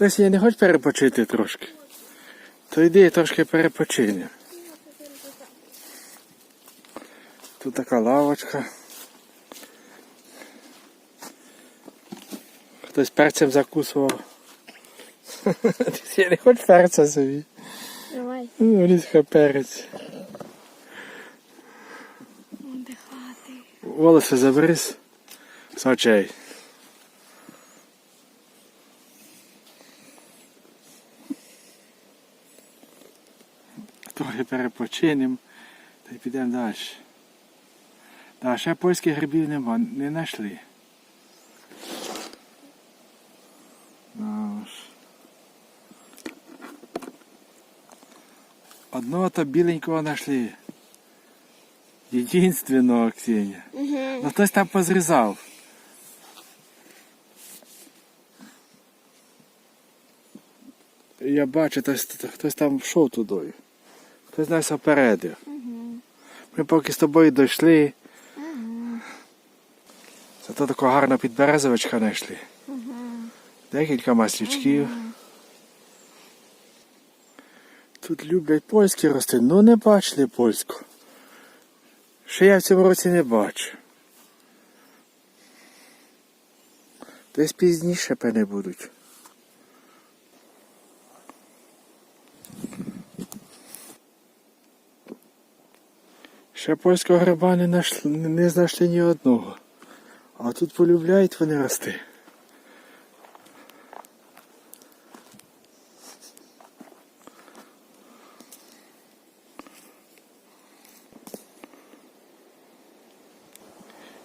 Леся, не хочеш перепочити трошки? То йди трошки перепочине. Тут така лавочка. Хтось перцем закусував. Я не хочеш перця собі. Давай. Ну, різка перець. Дихати. Волоси забери з з очей. Трохи перепочинемо та й підемо далі. Та ще польських грибів нема, не знайшли. Ну. Одного то біленького знайшли. Єдинственного, Ксенія. Угу. Ну хтось там позрізав. Я бачу, хтось, хтось там йшов туди. Хтось нас опередив. Ми поки з тобою дійшли. Зато таку гарну підберезовичка знайшли. Декілька маслючків. Тут люблять польські рослини, ну не бачили польську. Ще я в цьому році не бачу. Десь пізніше певне будуть. Ще польського гриба не, нашли, не знайшли ні одного. А тут полюбляють вони рости.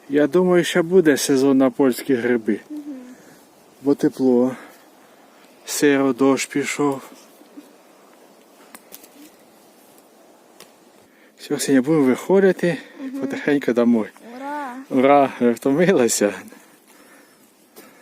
Я думаю, що буде сезон на польські гриби. Бо тепло. Сиро дощ пішов. Все, сьогодні будемо виходити потихеньку домой. Ура! Ура, втомилася.